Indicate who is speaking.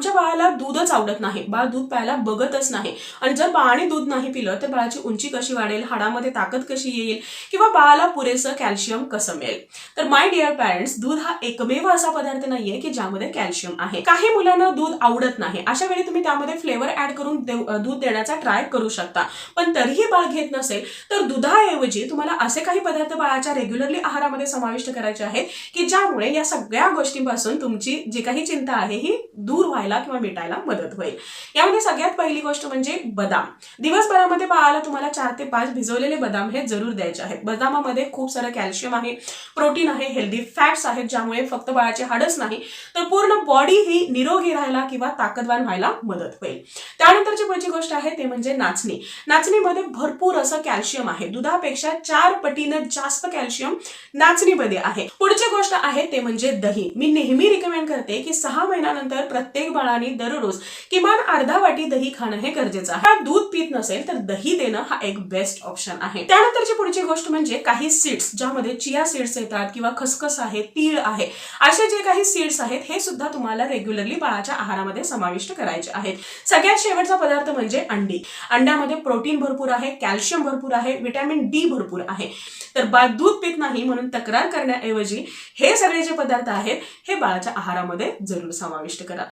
Speaker 1: आमच्या बाळाला दूधच आवडत नाही. बाळ दूध प्यायला बघतच नाही. आणि जर बाळाने दूध नाही पिलं तर बाळाची उंची कशी वाढेल हाडामध्ये ताकद कशी येईल किंवा बाळाला पुरेसं कॅल्शियम कसं मिळेल? तर माय डिअर पॅरेंट्स दूध हा एकमेव असा पदार्थ नाहीये की ज्यामध्ये कॅल्शियम आहे. काही मुलांना दूध आवडत नाही. अशा वेळी तुम्ही त्यामध्ये फ्लेवर ऍड करून दूध देण्याचा ट्राय करू शकता. पण तरीही बाळ घेत नसेल तर दुधाऐवजी तुम्हाला असे काही पदार्थ बाळाच्या रेग्युलरली आहारामध्ये समाविष्ट करायचे आहेत की ज्यामुळे या सगळ्या गोष्टींपासून तुमची जी काही चिंता आहे ही दूर व्हायला किंवा मिटायला मदत होईल. यामध्ये सगळ्यात पहिली गोष्ट म्हणजे बदाम. दिवसभरामध्ये बाळाला तुम्हाला चार ते पाच भिजवलेले बदाम हे जरूर द्यायचे आहेत. बदामामध्ये खूप सारं कॅल्शियम आहे प्रोटीन आहे हेल्दी फॅट्स आहेत ज्यामुळे फक्त बाळाचे हाडच नाही तर पूर्ण बॉडी ही निरोगी राहायला किंवा ताकदवान व्हायला मदत होईल. त्यानंतरची पुढची गोष्ट आहे ते म्हणजे नाचणी. नाचणीमध्ये भरपूर असं कॅल्शियम आहे. दुधापेक्षा चार पटीनं जास्त कॅल्शियम नाचणीमध्ये आहे. पुढची गोष्ट आहे ते म्हणजे दही. मी नेहमी रिकमेंड करते की सहा महिन्यानंतर प्रत्येक बाळाने दररोज किमान अर्धा वाटी दही खाणं हे गरजेचं आहे. दूध पित नसेल तर दही देणं हा एक बेस्ट ऑप्शन आहे. त्यानंतरची पुढची गोष्ट म्हणजे काही सीड्स ज्यामध्ये चिया सीड्स येतात किंवा खसखस आहे तीळ आहे असे जे काही सीड्स आहेत हे सुद्धा तुम्हाला रेग्युलरली बाळाच्या आहारामध्ये समाविष्ट करायचे आहेत. सगळ्यात शेवटचा पदार्थ म्हणजे अंडी. अंड्यामध्ये प्रोटीन भरपूर आहे कॅल्शियम भरपूर आहे व्हिटॅमिन डी भरपूर आहे. तर बाळ दूध पित नाही म्हणून तक्रार करण्याऐवजी हे सगळे जे पदार्थ आहेत हे बाळाच्या आहारामध्ये जरूर समाविष्ट करा.